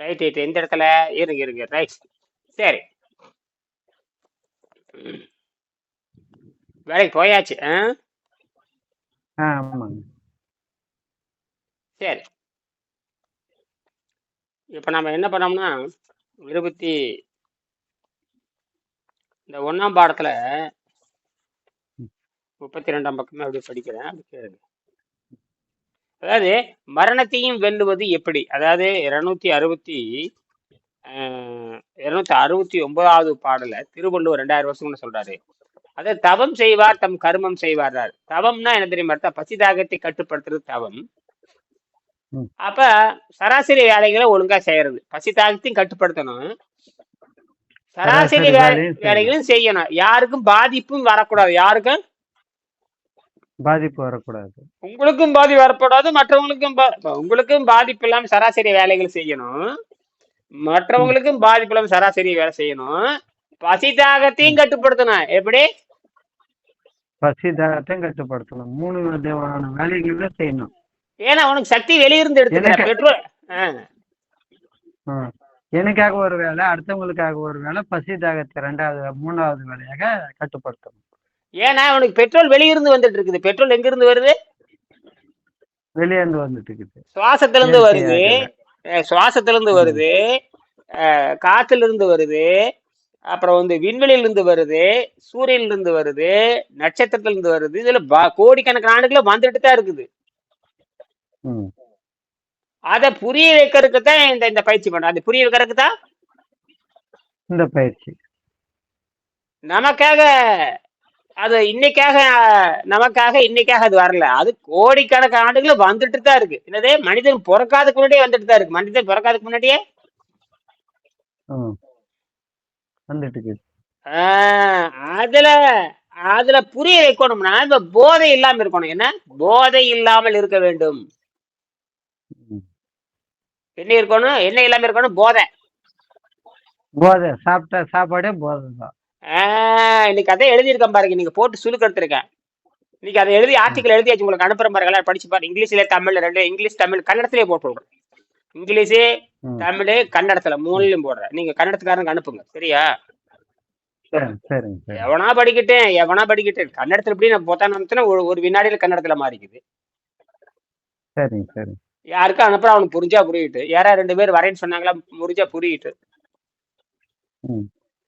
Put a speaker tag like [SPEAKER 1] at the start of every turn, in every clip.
[SPEAKER 1] Right right எந்த இடத்துல? இருங்க இருங்க. ரைட் சரி. வேலைக்கு போயாச்சு ஆ?
[SPEAKER 2] ஆமாங்க.
[SPEAKER 1] சரி. இப்போ நம்ம என்ன பண்ணோம்னா இருபத்தி இந்த ஒன்றாம் பாடத்தில் முப்பத்தி ரெண்டாம் பக்கமே அப்படி படிக்கிறேன். அப்படி கேளுங்க. அதாவது மரணத்தையும் வெல்லுவது எப்படி? அதாவது இருநூத்தி அறுபத்தி இருநூத்தி அறுபத்தி ஒன்பதாவது பாடல திருவள்ளுவர் ரெண்டாயிரம் வருஷம் முன்ன சொல்றாரு. அதை தவம் செய்வார் தம் கர்மம் செய்வார் தவம்னா என்ன தெரியுமா அர்த்தம்? பசிதாகத்தை கட்டுப்படுத்துறது தவம். அப்ப சராசரி வேலைகளை ஒழுங்கா செய்யறது. பசி தாகத்தையும் கட்டுப்படுத்தணும். சராசரி. வேலைகளும் செய்யணும். யாருக்கும் பாதிப்பும் வரக்கூடாது. யாருக்கும்
[SPEAKER 2] பாதிப்பு வரக்கூடாது.
[SPEAKER 1] உங்களுக்கும் பாதிப்பு வரக்கூடாது மற்றவங்களுக்கும் உங்களுக்கும் பாதிப்பு இல்லாம சராசரி வேலைகள் செய்யணும். மற்றவங்களுக்கும் பாதிப்பு இல்லாம சராசரி வேலை செய்யணும். பசி தாகத்தையும் கட்டுப்படுத்தணும். எப்படி?
[SPEAKER 2] பசி தாகத்தையும் கட்டுப்படுத்தணும். மூணு விதமான வேலைகளை செய்யணும்.
[SPEAKER 1] ஏன்னா உனக்கு சக்தி வெளியிருந்து எடுத்துக்கிற பெட்ரோல்.
[SPEAKER 2] எனக்காக ஒரு வேலை அடுத்தவங்களுக்காக ஒரு வேலை பசி தாகத்தை ரெண்டாவது மூணாவது வேலையாக கட்டுப்படுத்தணும்.
[SPEAKER 1] ஏன்னா உனக்கு பெட்ரோல் வெளியிருந்து வந்துட்டு இருக்குது. பெட்ரோல் எங்க இருந்து வருது?
[SPEAKER 2] வெளியே இருந்து வந்துட்டு இருக்குது.
[SPEAKER 1] சுவாசத்துல இருந்து வருது. சுவாசத்துல இருந்து வருது. காத்துல இருந்து வருது. அப்புறம் வந்து விண்வெளியில இருந்து வருது. சூரியன்ல இருந்து வருது. நட்சத்திரத்துல இருந்து வருது. இதுல ப- கோடிக்கணக்கான நாடுகள வந்துட்டு தான் இருக்குது. அதை புரிய வைக்கிறதுக்கு தான் இந்த இந்த பயிற்சி பண்றோம். அது புரிய வைக்கிறதுக்கு தான்?
[SPEAKER 2] இந்த பயிற்சி.
[SPEAKER 1] நமக்காக அது இன்னைக்காக நமக்காக இன்னைக்காக அது வரல. அது கோடிக்கணக்கான ஆண்டுகள வந்துட்டு தான் இருக்கு. என்னது? மனிதன் பிறக்காதுக்கு முன்னாடியே வந்துட்டு தான் இருக்கு. மனிதன் பிறக்காதுக்கு முன்னாடியே? அதுல அதுல புரிய வைக்கணும்னா இந்த போதை இல்லாம இருக்கணும். என்ன? போதை இல்லாமல் இருக்க வேண்டும். என்ன இருக்கணும்? என்ன இல்லாம இருக்கணும்? போதை.
[SPEAKER 2] போதை. சாப்பிட்ட சாப்பாடே போதை தான்
[SPEAKER 1] இன்னைக்கு அதை எழுதியிருக்கேன் பாருங்க. நீங்க போட்டு சுலுக்கு எடுத்திருக்கேன். இன்னைக்கு அதை எழுதி ஆர்டிக்கல் எழுதியாச்சு உங்களுக்கு அனுப்புற பாருங்க எல்லாரும் படிச்சு பாருங்க இங்கிலீஷ்ல தமிழ் ரெண்டு இங்கிலீஷ் தமிழ் கன்னடத்திலே போட்டு விடுறேன் இங்கிலீஷு. தமிழ் கன்னடத்துல மூணுலயும் போடுறேன். நீங்க கன்னடத்துக்காரங்க அனுப்புங்க. சரியா? எவனா படிக்கட்டேன் எவனா படிக்கட்டேன் கன்னடத்துல எப்படி நான் பொத்தான் ஒரு ஒரு வினாடியில கன்னடத்துல மாறிக்குது.
[SPEAKER 2] சரிங்க சரி.
[SPEAKER 1] யாருக்கும் அனுப்புற அவனுக்கு புரிஞ்சா புரியிட்டு யாரா ரெண்டு பேர் வரேன்னு சொன்னாங்களா புரிஞ்சா புரியிட்டு.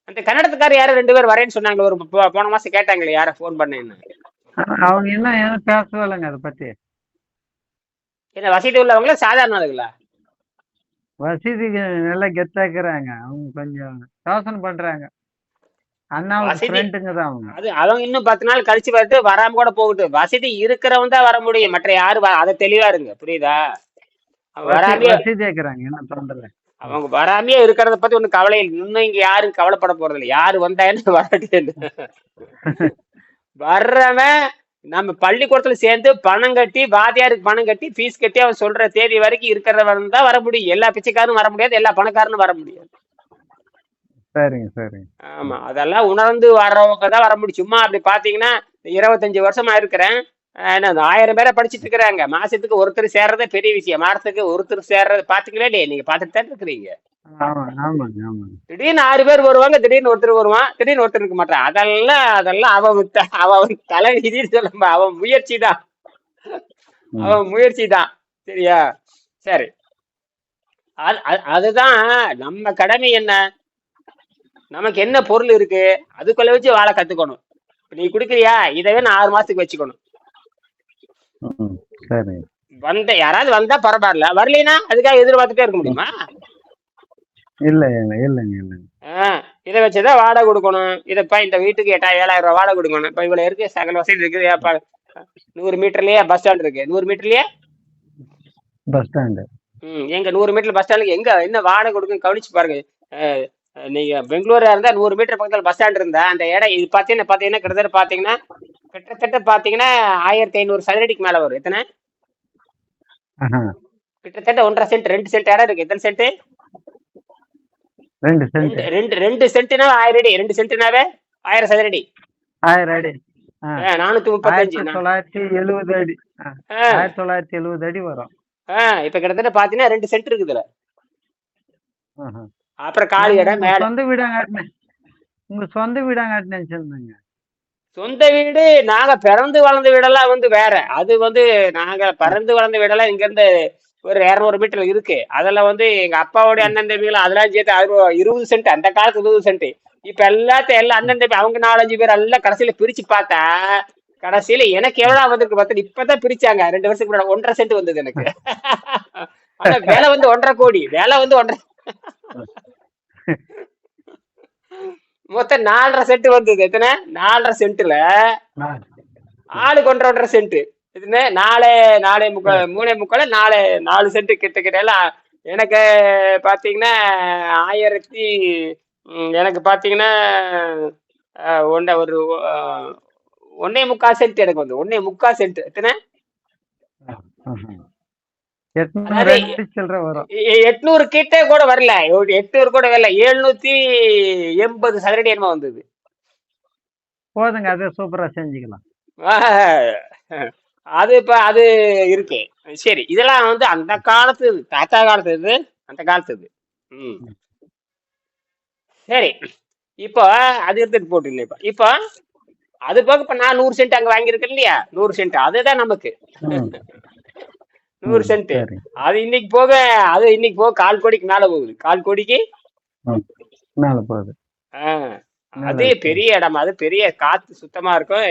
[SPEAKER 1] அந்த கன்னடத்துக்காரர் யாரோ ரெண்டு பேர் வரேன்னு சொன்னாங்களே ஒரு போன மாசம் கேட்டாங்களே யார ஃபோன் பண்ணேன்னு.
[SPEAKER 2] அவங்க என்ன ஏன் பேசவே இல்லைங்க அதை பத்தி.
[SPEAKER 1] என்ன வசதி உள்ளவங்களா சாதாரண ஆளுங்களா?
[SPEAKER 2] வசதிக்கு நல்லா கெத்தாக்குறாங்க அவங்க கொஞ்சம் யோசனை பண்றாங்க.
[SPEAKER 1] வசதி-
[SPEAKER 2] ஃப்ரெண்டுங்க தான் அவங்க.
[SPEAKER 1] அது அவங்க இன்னும் பத்து நாள் கழிச்சு வரட்டு வராம கூட போகட்டு வசதி இருக்கிறவன் தான் வர முடியும். மற்ற யாரும் அதை தெளிவா இருங்க புரியுதா? வராமையே
[SPEAKER 2] வசதி கேக்குறாங்க என்ன பண்றது?
[SPEAKER 1] அவங்க வராமையே இருக்கிறத பத்தி ஒன்றும் கவலை இல்லை. இன்னும் இங்க யாரும் கவலைப்பட போறது இல்லை யாரு வந்தா என்ன வர்றவன் நம்ம பள்ளிக்கூடத்துல சேர்ந்து பணம் கட்டி வாத்தியாருக்கு பணம் கட்டி ஃபீஸ் கட்டி அவன் சொல்ற தேதி வரைக்கும் இருக்கிறவன் தான் வர முடியும். எல்லா பிச்சைக்காரனும் வர முடியாது எல்லா பணக்காரனும் வர முடியாது.
[SPEAKER 2] சரிங்க சரிங்க.
[SPEAKER 1] ஆமா அதெல்லாம் உணர்ந்து வர்றவங்க தான் வர முடியும். சும்மா அப்படி பாத்தீங்கன்னா இருபத்தஞ்சு வருஷமா இருக்கிறேன். அந்த ஆயிரம் பேரை படிச்சிட்டு இருக்கிறாங்க. மாசத்துக்கு ஒருத்தர் சேர்றதே பெரிய விஷயம். மாசத்துக்கு ஒருத்தர் சேர்றது பாத்துக்கவே இல்லையே. நீங்க பாத்துட்டு தான் இருக்கிறீங்க. திடீர்னு ஆறு பேர் வருவாங்க திடீர்னு ஒருத்தர் வருவான் திடீர்னு ஒருத்தர் இருக்க மாட்டான். அதெல்லாம் அதெல்லாம் அவன் அவன் தலை விதின்னு சொல்ல அவன் முயற்சி தான். அவன் முயற்சி தான் சரியா? சரி. அது- அது- அதுதான் நம்ம கடமை என்ன? நமக்கு என்ன பொருள் இருக்கு? அதுக்குள்ள வச்சு வாழ கத்துக்கணும். நீ குடுக்குறியா? இதவே நான் ஆறு மாசத்துக்கு வச்சுக்கணும். வந்த யாராவது வந்தா பரவாயில்ல வரலைன்னா அதுக்காக எதிர்பார்த்துட்டே இருக்க முடியுமா?
[SPEAKER 2] இல்ல இல்ல இல்லைங்க இல்லைங்க.
[SPEAKER 1] இதை வச்சுதான் வாடகை கொடுக்கணும். இதை இப்ப இந்த வீட்டுக்கு எட்டா ஏழாயிரம் ரூபாய் வாடகை கொடுக்கணும். இப்ப இவ்வளவு இருக்கு சகல வசதி இருக்குது. அப்ப நூறு மீட்டர்லயே பஸ் ஸ்டாண்ட் இருக்கு. நூறு மீட்டர்லயே?
[SPEAKER 2] பஸ் ஸ்டாண்டு
[SPEAKER 1] ம் எங்க நூறு மீட்டர் பஸ் ஸ்டாண்டுக்கு எங்க என்ன வாடகை கொடுக்கும் கவனிச்சு பாருங்க. நீங்க பெங்களூரா இருந்தா நூறு மீட்டர் பக்கத்துல பஸ் ஸ்டாண்ட் இருந்தா அந்த இடம் இது பாத்தீங்கன்னா பாத்தீங்கன்னா கிட்டத்தட்ட பாத்தீங்கன்னா கிட்டத்தட்ட பாத்தீங்கன்னா ஆயிரத்தி ஐநூறு சதுரடிக்கு மேல வரும். எத்தனை? கிட்டத்தட்ட ஒன்றரை சென்ட் ரெண்டு சென்ட் இடம் இருக்கு. எத்தனை சென்ட்
[SPEAKER 2] ரெண்டு சென்ட்
[SPEAKER 1] ரெண்டு ரெண்டு சென்ட்னா ஆயிரம் அடி. ரெண்டு சென்ட்னாவே ஆயிரம் சதுரடி.
[SPEAKER 2] ஆயிரம் அடி.
[SPEAKER 1] நானூத்தி முப்பத்தஞ்சு.
[SPEAKER 2] தொள்ளாயிரத்தி எழுபது அடி. ஆயிரத்தி தொள்ளாயிரத்தி எழுபது அடி வரும்.
[SPEAKER 1] இப்ப கிட்டத்தட்ட பாத்தீங்கன்னா ரெண்டு சென்ட் இருக்குதுல. அப்புறம் காலி இடம் மேல.
[SPEAKER 2] சொந்த வீடாங்காட்டின உங்க சொந்த வீடாங்காட்டி நினைச்சிருந்தேங்க
[SPEAKER 1] சொந்த வீடு நாங்க பிறந்து வளர்ந்த வீடெல்லாம் வந்து வேற. அது வந்து நாங்க பிறந்து வளர்ந்த வீடெல்லாம் இங்க இருந்து ஒரு இரநூறு மீட்டர் இருக்கு. அதெல்லாம் வந்து எங்க அப்பாவோட அண்ணன் தம்பிகள் அதெல்லாம் சேர்த்து அது இருபது சென்ட் அந்த காலத்து இருபது சென்ட். இப்ப எல்லாத்தையும் எல்லாம் அண்ணன் தம்பி அவங்க நாலஞ்சு பேர் எல்லாம் கடைசியில பிரிச்சு பார்த்தா கடைசியில எனக்கு எவ்வளவு வந்திருக்கு பார்த்தா இப்பதான் பிரிச்சாங்க. ரெண்டு வருஷத்துக்கு முன்னாடி ஒன்றரை சென்ட் வந்தது எனக்கு. ஆனா வேலை வந்து ஒன்றரை கோடி. வேலை வந்து ஒன்றரை மொத்தம் நாலரை சென்ட் வந்தது. எத்தனை? நாலரை சென்ட்ல ஆளுக்கு ஒன்றரை சென்ட் இதுன்னு நாலே நாலே முக்கால் மூணே முக்கால் நாலு நாலு சென்ட் கிட்ட கிட்ட எனக்கு பார்த்தீங்கன்னா ஆயிரத்தி எனக்கு பார்த்தீங்கன்னா ஒன்றை ஒரு ஒன்னே முக்கால் சென்ட் எனக்கு வந்து ஒன்னே முக்கால் சென்ட் எத்தனை.
[SPEAKER 2] எட்நூறு
[SPEAKER 1] கிட்ட கூட வரல. எட்நூறு கூட வரல. எழுநூத்தி எண்பது சதுரடி என்னமோ வந்தது.
[SPEAKER 2] போதுங்க அதே சூப்பரா செஞ்சுக்கலாம்.
[SPEAKER 1] அது இப்ப அது இருக்கு. சரி இதெல்லாம் வந்து அந்த காலத்து தாத்தா காலத்து இது அந்த காலத்து இது. ம். சரி இப்போ அது எடுத்துட்டு போட்டு இல்லை இப்போ. இப்போ அது போக இப்ப நான் நூறு சென்ட் அங்க வாங்கியிருக்கேன் இல்லையா? நூறு சென்ட். அதுதான் நமக்கு. நூறு சென்ட். அது இன்னைக்கு போக அது இன்னைக்கு போக கால் கோடிக்கு மேல போகுது. கால் கோடிக்கு.
[SPEAKER 2] மேல போகுது.
[SPEAKER 1] அது பெரிய இடம் அது பெரிய காத்து சுத்தமா இருக்கும்.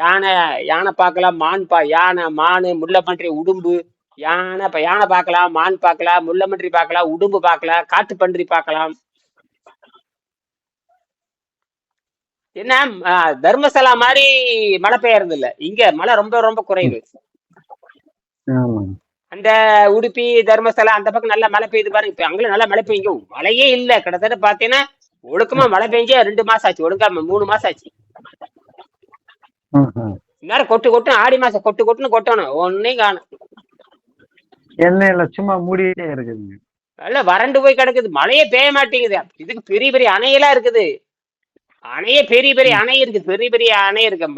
[SPEAKER 1] யானை யானை பார்க்கலாம் மான் பா யானை மானு முள்ளமன்றி உடும்பு. யானை இப்ப யானை பார்க்கலாம் மான் பார்க்கலாம் முள்ளமன்றி பார்க்கலாம் உடும்பு பார்க்கலாம் காட்டு பன்றி பார்க்கலாம். என்ன தர்மசலா மாதிரி மழை பெய்யறது இல்ல இங்க மழை ரொம்ப ரொம்ப குறைவு. அந்த உடுப்பி தர்மஸ்தலா அந்த பக்கம் நல்லா மழை பெய்யுது பாருங்க. இப்ப அங்கெல்லாம் நல்லா மழை பெய்யும். மழையே இல்ல. கிட்டத்தட்ட பாத்தீங்கன்னா ஒழுக்கமா மழை பெஞ்சே ரெண்டு மாசம் ஆச்சு. ஒழுங்கா மூணு மாசம் ஆச்சு.
[SPEAKER 2] ம், ம்.
[SPEAKER 1] இந்நேரம் கொட்டு கொட்டு ஆடி மாசம் கொட்டு கொட்டுன்னு கொட்டணும். ஒன்னையும் காணும்.
[SPEAKER 2] எண்ணெயில சும்மா மூடிட்டே இருக்குதுங்க.
[SPEAKER 1] நல்லா வறண்டு போய் கிடக்குது. மழையே பெய்ய மாட்டேங்குது. இதுக்கு பெரிய பெரிய அணையெல்லாம் இருக்குது. அணையே பெரிய பெரிய அணை இருக்கு பெரிய பெரிய அணை இருக்கு.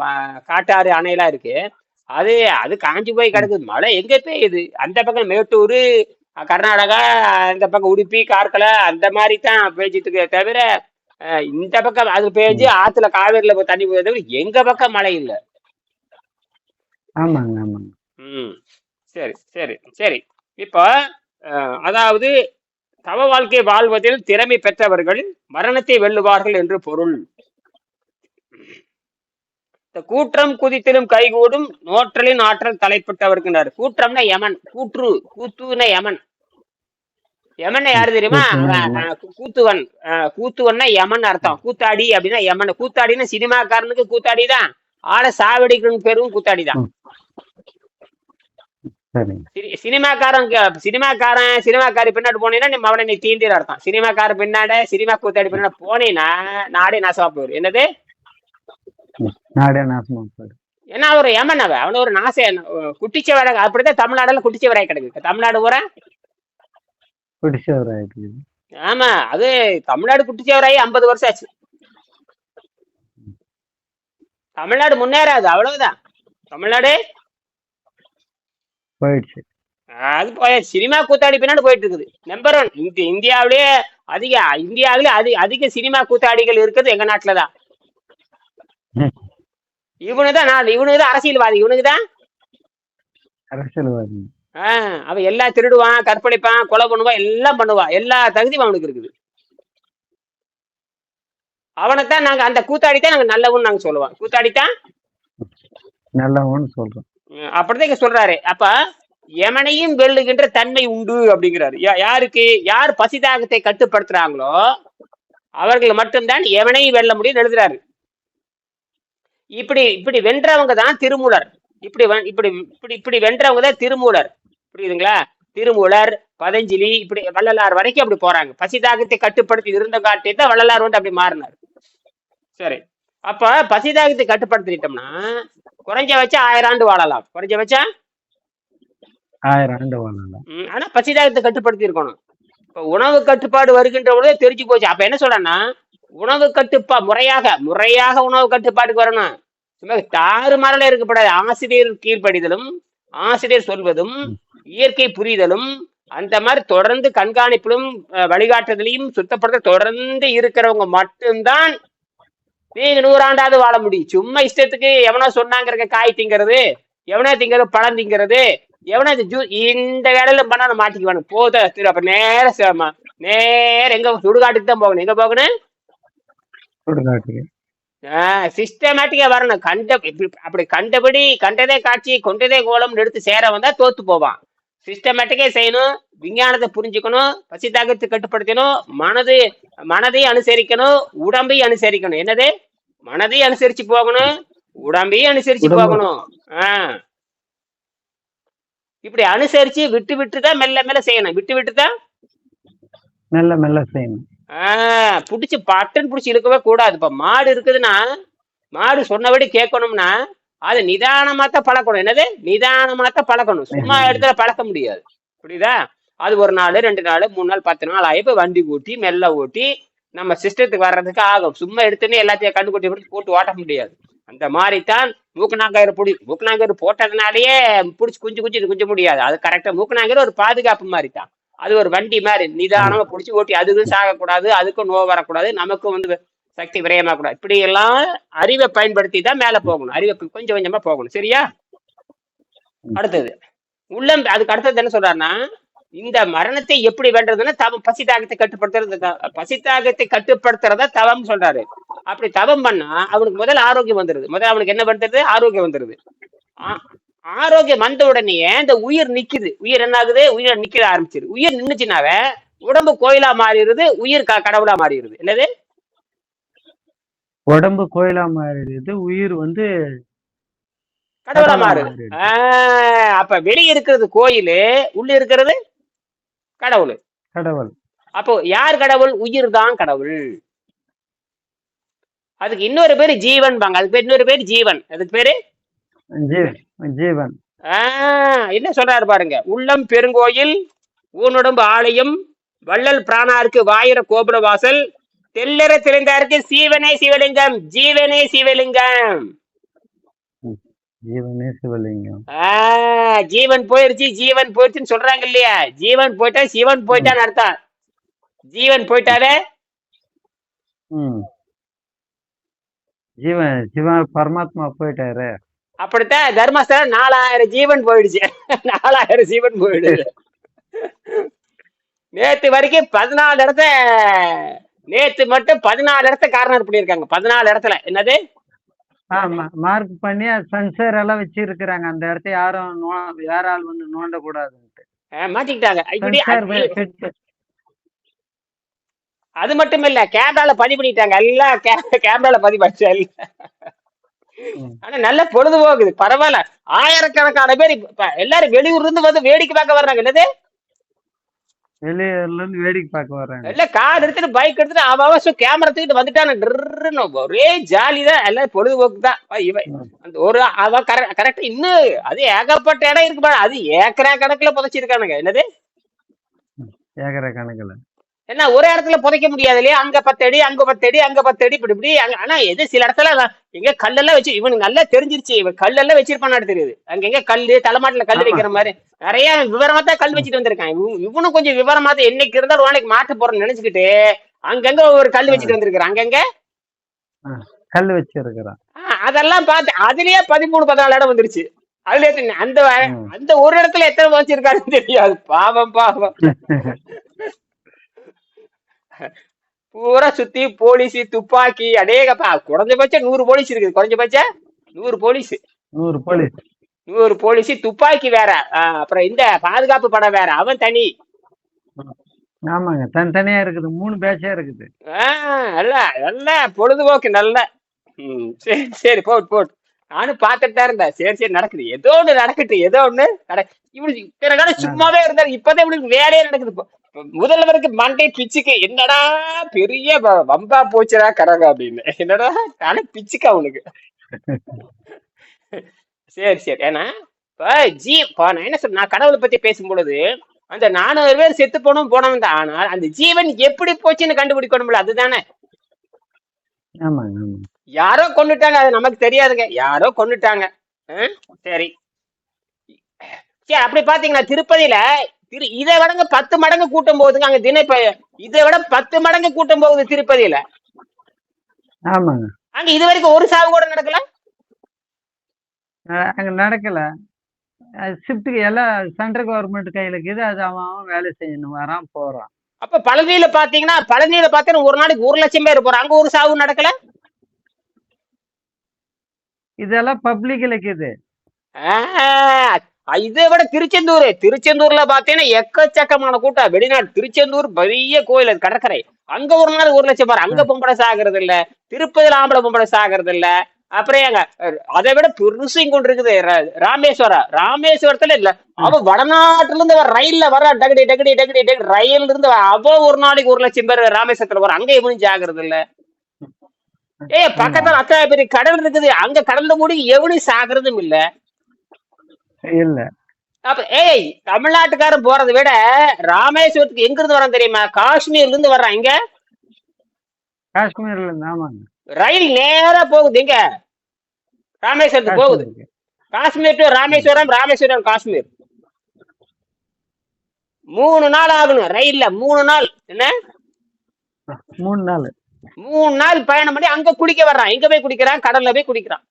[SPEAKER 1] காட்டாறு அணையெல்லாம் இருக்கு. அது அது காஞ்சு போய் கிடக்குது மழை எங்க பெய்யுது? அந்த பக்கம் மேட்டூர் கர்நாடகா அந்த பக்கம் உடுப்பி கார்கலை அந்த மாதிரி தான் பேஞ்சிட்டு இருக்கே தவிர இந்த பக்கம் அது பேஞ்சு ஆத்துல காவேரியில தண்ணி போய் தவிர எங்க பக்கம் மழை இல்லை.
[SPEAKER 2] ஆமாங்க ஆமாங்க.
[SPEAKER 1] ம். சரி சரி சரி. இப்போ அதாவது தவ வாழ்க்கை வாழ்வதில் திறமை பெற்றவர்கள் மரணத்தை வெல்லுவார்கள் என்று பொருள். இந்த கூற்றம் குதித்திலும் கைகூடும் நோற்றலின் ஆற்றல் தலைப்பட்டவர்கின்றார் கூற்றம்னா யமன். கூற்று கூத்துன யமன். யமன் யாரு தெரியுமா?
[SPEAKER 2] கூத்துவன்.
[SPEAKER 1] கூத்துவன்னா யமன் அர்த்தம். கூத்தாடி அப்படின்னா யமன். கூத்தாடின்னா சினிமாக்காரனுக்கு கூத்தாடி தான். ஆளை சாவடிக்கணும் பேரும் கூத்தாடி தான். சினிமாக்காரன் சினிமாக்காரன் சினிமாக்காரி பின்னாடி போனீங்கன்னா நீ அவனை நீ தீண்டிற அர்த்தம். சினிமாக்காரன் பின்னாட சினிமா கூத்தாடி பின்னாடி போனீங்கன்னா நாடே நாசமா போயிடும் என்னது.
[SPEAKER 2] நாடே நாசமா போயிடும்.
[SPEAKER 1] ஏன்னா ஒரு யமன் அவன் அவன ஒரு நாச. குட்டிச்சவரை அப்படிதான் தமிழ்நாடுல குட்டிச்சவராய் கிடக்கு தமிழ்நாடு பூரா?
[SPEAKER 2] பிடிச்சவர் ஆயிடுது
[SPEAKER 1] ஆமா அது தமிழ்நாடு குட்டிச்சவராயி ஐம்பது வருஷம் ஆச்சு. தமிழ்நாடு முன்னேறாது அவ்வளவுதான். தமிழ்நாடு?
[SPEAKER 2] போயிடுச்சு.
[SPEAKER 1] அது போய் சினிமா கூத்தாடி பின்னாடி போயிட்டு இருக்குது நம்பர் ஒன் இந்த இந்தியாவிலேயே அதிக இந்தியாவிலே அதிக அதிக சினிமா கூத்தாடிகள் இருக்குது எங்க நாட்டுல தான்
[SPEAKER 2] ம்.
[SPEAKER 1] இவனு தான் நான் இவனுக்கு தான் அரசியல்வாதி இவனுக்கு தான்
[SPEAKER 2] அரசியல்வாதி.
[SPEAKER 1] ஆஹ் அவன் எல்லாம் திருடுவான் கற்பழிப்பான் கொலை பண்ணுவான் எல்லாம் பண்ணுவான் எல்லா தகுதியும் அவனுக்கு இருக்குது. அவனைத்தான் நாங்க அந்த கூத்தாடி தான் நாங்க நல்லவன்னு நாங்க சொல்லுவோம். கூத்தாடி தான்
[SPEAKER 2] நல்லவன்னு சொல்றோம்.
[SPEAKER 1] அப்படிதான் இங்க சொல்றாரு. அப்ப எமனையும் வெல்லுகின்ற தன்மை உண்டு அப்படிங்கிறாரு. யாருக்கு யார் பசிதாகத்தை கட்டுப்படுத்துறாங்களோ அவர்கள் மட்டும்தான் எவனையும் வெல்ல முடியும் எழுதுறாரு. இப்படி இப்படி வென்றவங்க தான் திருமூலர். இப்படி இப்படி இப்படி இப்படி வென்றவங்க தான் திருமூலர். புரியுதுங்களா? திருமூலர் பதஞ்சலி இப்படி வள்ளலார் வரைக்கும் அப்படி போறாங்க. பசிதாகத்தை கட்டுப்படுத்தி இருந்த காட்டி தான் வள்ளலார் வந்து அப்படி மாறினார். சரி. அப்ப பசிதாகத்தை கட்டுப்படுத்திட்டோம்னா குறைஞ்ச வச்சா ஆயிரம் ஆண்டு வாழலாம். குறைஞ்ச வச்சா?
[SPEAKER 2] ஆயிரம் ஆண்டு வாழலாம்
[SPEAKER 1] ஆனா பசிதாகத்தை கட்டுப்படுத்தி இருக்கணும் இப்ப உணவு கட்டுப்பாடு வருகின்ற பொழுதே தெரிஞ்சு போச்சு. அப்ப என்ன சொல்றேன்னா உணவு கட்டுப்பா முறையாக முறையாக உணவு கட்டுப்பாட்டுக்கு வரணும். சும்மா தாறு மரல இருக்கக்கூடாது. ஆசிரியர் கீழ்ப்படிதலும் ஆசிரியர் சொல்வதும் இயற்கை புரிதலும் அந்த மாதிரி தொடர்ந்து கண்காணிப்பிலும் வழிகாட்டுதலையும் சுத்தப்படுத்த தொடர்ந்து இருக்கிறவங்க மட்டும்தான் நீங்க நூறாண்டாவது வாழ முடியும். சும்மா இஷ்டத்துக்கு எவனோ சொன்னாங்க காய் திங்கிறது எவனோ திங்கிறது பழம் திங்கிறது எவனோ ஜூ இந்த வேலையில பண்ணா மாட்டிக்குவானு. போத திரு அப்ப நேர சேமா நேர எங்க சுடுகாட்டுக்கு தான் போகணும். எங்க போகணும்?
[SPEAKER 2] சுடுகாட்டுக்கு
[SPEAKER 1] சிஸ்டமேட்டிக்கா வரணும். கண்ட அப்படி கண்டபடி கண்டதே காட்சி கொண்டதே கோலம் எடுத்து சேர வந்தா தோத்து போவான். சிஸ்டமேட்டிக்கா செய்யணும் விஞ்ஞானத்தை புரிஞ்சுக்கணும் பசி தாகத்தை கட்டுப்படுத்தணும் மனது மனதை அனுசரிக்கணும் உடம்பையும் அனுசரிக்கணும். என்னது? மனதையும் அனுசரிச்சு போகணும் உடம்பையும் அனுசரிச்சு. போகணும். ஆஹ் இப்படி அனுசரிச்சு விட்டு விட்டு தான் மெல்ல மெல்ல செய்யணும். விட்டு விட்டு தான்
[SPEAKER 2] மெல்ல மெல்ல செய்யணும்.
[SPEAKER 1] புடிச்சு பட்டுன்னு புடிச்சு இழுக்கவே கூடாது இப்ப மாடு இருக்குதுன்னா மாடு சொன்னபடி கேட்கணும்னா அது நிதானமா தான் பழக்கணும். என்னது? நிதானமா தான் பழக்கணும். சும்மா இடத்துல பழக்க முடியாது. புரியுதா? அது ஒரு நாள் ரெண்டு நாள் மூணு நாள் பத்து நாள் ஆகி இப்ப வண்டி ஓட்டி மெல்ல ஓட்டி நம்ம சிஸ்டத்துக்கு வர்றதுக்கு ஆகும். சும்மா எடுத்துன்னு எல்லாத்தையும் கண்டு கொட்டி போட்டு போட்டு ஓட்ட முடியாது. அந்த மாதிரி தான் மூக்கணாங்கயிறு பிடி மூக்கணாங்கயிறு போட்டதுனாலயே பிடிச்சி குஞ்சு குஞ்சு குஞ்ச முடியாது. அது கரெக்டாக மூக்கணாங்கயிறு ஒரு பாதுகாப்பு மாதிரி தான் அது ஒரு வண்டி மாதிரி. நிதானமா பிடிச்சி ஓட்டி அதுக்கும் சாகக்கூடாது அதுக்கும் நோய் வரக்கூடாது நமக்கும் வந்து சக்தி விரயமாகக்கூடாது. இப்படி எல்லாம் அறிவை பயன்படுத்தி தான் மேல போகணும். அறிவை கொஞ்சம் கொஞ்சமா போகணும். சரியா? அடுத்தது. உள்ளம் அதுக்கு அடுத்தது என்ன சொல்றாருன்னா இந்த மரணத்தை எப்படி வேண்டதுன்னா தவம் பசி தாகத்தை கட்டுப்படுத்துறது பசி தாகத்தை கட்டுப்படுத்துறதா தவம் சொல்றாரு. அப்படி தவம் பண்ணா அவனுக்கு முதல்ல ஆரோக்கியம் வந்துருது. முதல்ல அவனுக்கு என்ன பண்றது ஆரோக்கியம் வந்துருது. ஆரோக்கியம் வந்த உடனே இந்த உயிர் நிக்குது. உயிர் என்ன ஆகுது உயிர் நிக்க ஆரம்பிச்சிரு உயிர் நின்னுச்சுனாவே உடம்பு கோயிலா மாறிடுது உயிர் கடவுளா மாறிடுது. என்னது
[SPEAKER 2] உடம்பு கோயிலா மாறிடுது உயிர் வந்து
[SPEAKER 1] கடவுளா மாறுது. ஆஹ் அப்ப வெளிய இருக்கிறது கோயிலு உள்ள இருக்கிறது கடவுள்.
[SPEAKER 2] கடவுள்.
[SPEAKER 1] அப்போ யார் கடவுள்? உயிர் தான் கடவுள். அதுக்கு இன்னொரு பேரு ஜீவன் பாங்க. அதுக்கு பேர் இன்னொரு பேர் ஜீவன். அதுக்கு பேரு?
[SPEAKER 2] ஜீவன். ஜீவன்.
[SPEAKER 1] ஆஹ் என்ன சொல்றாரு பாருங்க. உள்ளம் பெருங்கோயில் ஊனுடம்பு ஆலயம் வள்ளல் பிராணாருக்கு வாயிர கோபுர வாசல் தெல்லற திறந்தாருக்கு சீவனே சிவலிங்கம் ஜீவனே சிவலிங்கம்.
[SPEAKER 2] ஜீவனே சிவலிங்கம்.
[SPEAKER 1] ஜீவன் போயிருச்சு ஜீவன் போயிருச்சுன்னு சொல்றாங்க இல்லையா? ஜீவன் போயிட்டா சிவன் போயிட்டான்னு அர்த்தம். ஜீவன் போயிட்டாலே
[SPEAKER 2] ம். ஜீவன் சிவா பரமாத்மா போயிட்டாரு.
[SPEAKER 1] அப்படித்தான் தர்மஸ்தலம் நாலாயிரம் ஜீவன் போயிடுச்சு. நாலாயிரம் ஜீவன் போயிடுது. நேத்து வரைக்கும் பதினாலு இடத்த நேத்து மட்டும் பதினாலு இடத்த கார்னர் பண்ணியிருக்காங்க. பதினாலு இடத்துல. என்னது?
[SPEAKER 2] ஆமா மார்க் பண்ணி சென்சர் எல்லாம் வச்சிருக்கிறாங்க. அந்த இடத்த யாரும் நோ- வேற ஆள் வந்து நோண்ட கூடாதுன்ட்டு
[SPEAKER 1] மாட்டிக்கிட்டாங்க. அது- மட்டும் இல்ல கேமரால பதிவு பண்ணிட்டாங்க. எல்லாம் கேமரால எல்லாம்.
[SPEAKER 2] ம்.
[SPEAKER 1] ஆனா நல்ல பொழுதுபோக்குது. பரவாயில்ல. ஆயிரக்கணக்கான பேர் இப்ப- எல்லாரும் வெளியூர்ல இருந்து வந்து வேடிக்கை பார்க்க வர்றாங்க. என்னது?
[SPEAKER 2] வெளியூர்ல இருந்து வேடிக்கை பார்க்க வர்றாங்க.
[SPEAKER 1] எல்லாம் கார் எடுத்துட்டு பைக் எடுத்துட்டு அவ அவசரம் கேமரா தூக்கிட்டு வந்துட்டான. ஒரே ஜாலி தான். எல்லாம் பொழுதுபோக்கு தான். இவன். அந்த ஒரு அவ கரெக்ட் இன்னும் அது ஏகப்பட்ட இடம் இருக்கு அது ஏக்கரா கணக்குல புதைச்சிருக்கானுங்க. என்னது?
[SPEAKER 2] ஏக்கர கணக்குல.
[SPEAKER 1] என்ன ஒரு இடத்துல புதைக்க முடியாது இல்லையா? அங்க பத்து அடி அங்க பத்து அடி அங்க பத்து அடி இப்படி இப்படி. அங்க- ஆனா எது சில இடத்துல எங்க கல்லெல்லாம் வச்சு இவனுக்கு நல்லா தெரிஞ்சிருச்சு இவன் கல்லெல்லாம் வச்சிருப்பான்னு தெரியுது. அங்க எங்க கல்லு தலைமாட்டுல கல். வைக்கிற மாதிரி. நிறைய விவரமா தான் கல் வச்சுட்டு வந்திருக்கான். இவன் இவனும் கொஞ்சம் விவரமா தான் என்னைக்கு இருந்தாலும் நாளைக்கு மாட்ட போறேன்னு நினைச்சுக்கிட்டு அங்கங்க ஒரு கல் வச்சுட்டு வந்திருக்கான் அங்கங்க
[SPEAKER 2] கல் வச்சிருக்கிறான்
[SPEAKER 1] அதெல்லாம் பார்த்து அதுலயே பதிமூணு பதினாலு இடம் வந்துருச்சு. அதுல அந்த. அந்த ஒரு இடத்துல எத்தனை வச்சிருக்காருன்னு தெரியாது. பாவம் பாவம். பூரா சுத்தி போலீஸ் துப்பாக்கி அடேகப்பா குறைஞ்சபட்சம் நூறு போலீஸ் இருக்குது. குறைஞ்சபட்சம் நூறு போலீஸ்.
[SPEAKER 2] நூறு போலீஸ்.
[SPEAKER 1] நூறு போலீஸ் துப்பாக்கி வேற. அப்புறம் இந்த பாதுகாப்பு படம் வேற. அவன் தனி.
[SPEAKER 2] ஆமாங்க தனித்தனியா இருக்குது. மூணு பேட்சா இருக்குது.
[SPEAKER 1] ஆ, நல்ல நல்ல பொழுதுபோக்கு நல்ல. சரி சரி போட்டு போட்டு நானும் பார்த்துட்டு தான் இருந்தேன். சரி சரி நடக்குது. ஏதோ ஒண்ணு நடக்குது ஏதோ ஒண்ணு நட இவனுக்கு இத்தனை நாள் சும்மாவே இருந்தாரு. இப்பதான் இவனுக்கு வேலையே நடக்குது. இப்போ. முதல்வருக்கு மண்டை பிச்சுக்கு என்னடா பெரிய வ- வம்பா போச்சுடா கடக அப்படின்னு. என்னடா நானே பிச்சுக்க அவனுக்கு. சரி சரி. ஏன்னா இப்ப ஜீ நான் என்ன சொல்ற நான் கடவுளை பத்தி பேசும் பொழுது அந்த நானூறு பேர் செத்து போனோம் போனவன் தான். ஆனால் அந்த ஜீவன் எப்படி போச்சுன்னு கண்டுபிடிக்கணும்ல அதுதானே.
[SPEAKER 2] ஆமாங்க.
[SPEAKER 1] யாரோ கொண்டுட்டாங்க அது நமக்கு தெரியாதுங்க. யாரோ கொண்டுட்டாங்க? சரி. சரி அப்படி பாத்தீங்கன்னா திருப்பதியில திரு இதை விடங்க பத்து மடங்கு கூட்டம் போகுதுங்க. அங்க தின இதை விட பத்து மடங்கு கூட்டம் போகுது திருப்பதியில.
[SPEAKER 2] ஆமாங்க.
[SPEAKER 1] அங்க இது வரைக்கும் ஒரு சாவு கூட நடக்கல?
[SPEAKER 2] அங்க நடக்கல. ஷிஃப்ட்டுக்கு எல்லாம் சென்ட்ரல் கவர்மெண்ட் கையில இருக்குது அது அவன் அவன் வேலை செய்யணும். வரான் போறான்.
[SPEAKER 1] அப்ப பழனியில பாத்தீங்கன்னா பழனியில பாத்தீங்கன்னா ஒரு நாளைக்கு ஒரு லட்சம் பேர் போறாங்க. அங்க ஒரு சாவு நடக்கல?
[SPEAKER 2] இதெல்லாம் பப்ளிக்ல இருக்குது
[SPEAKER 1] இதை விட திருச்செந்தூர். திருச்செந்தூர்ல பாத்தீங்கன்னா எக்கச்சக்கமான கூட்டம். வெளிநாடு திருச்செந்தூர் பெரிய கோயில் அது கடற்கரை. அங்க ஒரு நாள் ஒரு லட்சம் பேர். அங்க பொம்பளை சாகிறது இல்ல. திருப்பதியில ஆம்பளை பொம்பளை சாகிறது இல்ல. அப்புறம் ஏங்க அதை விட பெருசும் கொண்டு இருக்குது. ராமேஸ்வரம் ராமேஸ்வரத்துல இல்ல. அவ வடநாட்டுல இருந்து வர ரயில்ல வர டகடி டகடி டகடி டகடி ரயில்ல இருந்து அவ ஒரு நாளைக்கு ஒரு லட்சம் பேர் ராமேஸ்வரத்துல வர அங்க எவனும் ஜாகிறது இல்ல. ஏய் பக்கத்துல அத்தனை பெரிய கடல் இருக்குது. அங்க கடல்ல மூடி எவனும் சாகிறதும் இல்ல.
[SPEAKER 2] இல்ல.
[SPEAKER 1] அப்ப ஏய் தமிழ்நாட்டுக்காரன் போறதை விட ராமேஸ்வரத்துக்கு எங்க இருந்து வரான் தெரியுமா? காஷ்மீர்ல இருந்து வர்றான். இங்க
[SPEAKER 2] காஷ்மீர்ல இருந்து ஆமாங்க.
[SPEAKER 1] ரயில் நேரா போகுது. எங்க? ராமேஸ்வரத்துக்கு போகுது. காஷ்மீர் டு ராமேஸ்வரம் ராமேஸ்வரம் காஷ்மீர். மூணு நாள் ஆகணும். ரயில்ல மூணு நாள். என்ன?
[SPEAKER 2] மூணு நாள்.
[SPEAKER 1] மூணு நாள் பயணம் பண்ணி அங்க குடிக்க வர்றான். எங்க போய் குடிக்கிறான் கடல்ல போய் குடிக்கிறான்.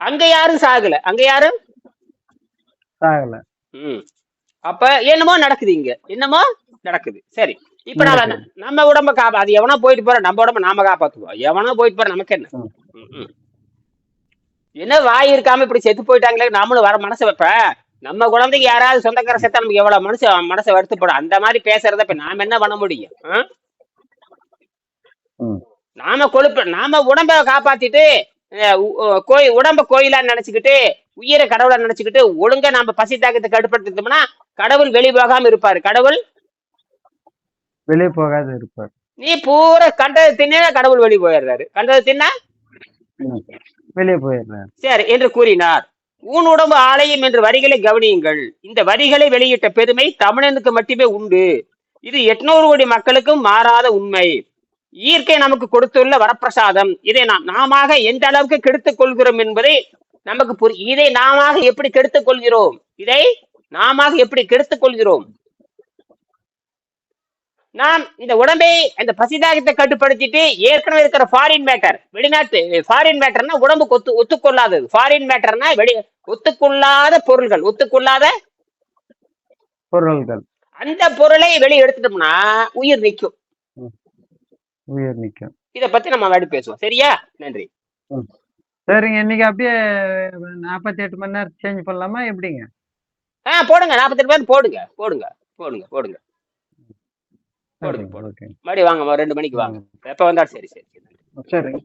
[SPEAKER 1] அங்க யாரும் சாகல. அங்க யாரும்?
[SPEAKER 2] சாகல.
[SPEAKER 1] ம். அப்ப என்னமோ நடக்குது இங்க. என்னமோ நடக்குது. சரி. இப்ப நாம
[SPEAKER 2] நடக்குது.
[SPEAKER 1] நம்ம உடம்ப காப்பா அது எவனோ போயிட்டு போற நம்ம உடம்ப நாம காப்பாத்துவோம். எவனோ போயிட்டு போற நமக்கு என்ன. என்ன வாய் இருக்காம இப்படி செத்து போயிட்டாங்களே நாமளும் வர மனசு வைப்ப? நம்ம குழந்தைக்கு யாராவது சொந்தக்கார செத்தா நமக்கு எவ்வளவு மனசு மனசை வருத்தப்படும். அந்த மாதிரி பேசுறத இப்ப நாம என்ன பண்ண முடியும். நாம கொழுப்பு நாம உடம்ப காப்பாத்திட்டு கோயில் உடம்ப கோயிலா நினைச்சுக்கிட்டு உயிரை கடவுளா நினைச்சுக்கிட்டு ஒழுங்கா நாம பசி தாக்கத்தை கட்டுப்படுத்திட்டோம்னா கடவுள் வெளி போகாம இருப்பாரு. கடவுள்?
[SPEAKER 2] வெளியே போகாத இருப்பார்.
[SPEAKER 1] நீ பூரா கண்டதை தின்னா கடவுள் வெளி போயிடுறாரு. கண்டதை தின்னா.
[SPEAKER 2] வெளியே போயிடுறாரு.
[SPEAKER 1] சரி என்று கூறினார். ஊன் உடம்பு ஆலயம் என்ற வரிகளை கவனியுங்கள். இந்த வரிகளை வெளியிட்ட பெருமை தமிழனுக்கு மட்டுமே உண்டு. இது எட்நூறு கோடி மக்களுக்கும் மாறாத உண்மை. இயற்கை நமக்கு கொடுத்துள்ள வரப்பிரசாதம். இதை நாம் நாம எந்த அளவுக்கு கெடுத்துக் கொள்கிறோம் என்பதை நமக்கு புரி இதை நாம எப்படி கெடுத்துக் கொள்கிறோம்? இதை நாம எப்படி கெடுத்துக் கொள்கிறோம்? நாம் இந்த உடம்பை அந்த பசிதாகத்தை கட்டுப்படுத்திட்டு ஏற்கனவே இருக்கிற ஃபாரின் மேட்டர் வெளிநாட்டு ஃபாரின் மேட்டர்னா உடம்புக்கு ஒத்து ஒத்துக்கொள்ளாதது. ஃபாரின் மேட்டர்னா வெளி ஒத்துக்கொள்ளாத பொருள்கள் ஒத்துக்கொள்ளாத
[SPEAKER 2] பொருள்கள்.
[SPEAKER 1] அந்த பொருளை வெளியே எடுத்துட்டோம்னா உயிர் நிற்கும்
[SPEAKER 2] உயிர் நிற்கும்
[SPEAKER 1] இத பத்தி நம்ம வாடி பேசுவோம். சரியா? நன்றி.
[SPEAKER 2] சரிங்க இன்னைக்கு அப்படியே நாற்பத்தி எட்டு மணி நேரம் சேஞ்ச் பண்ணலாமா? எப்படிங்க?
[SPEAKER 1] ஆ போடுங்க. நாற்பத்தெட்டு பேர் போடுங்க. போடுங்க. போடுங்க. போடுங்க. போடுங்க போடுங்க. மறுபடியும் வாங்க. ரெண்டு மணிக்கு வாங்க. எப்ப வந்தாலும் சரி சரி சரி.
[SPEAKER 2] சரிங்க.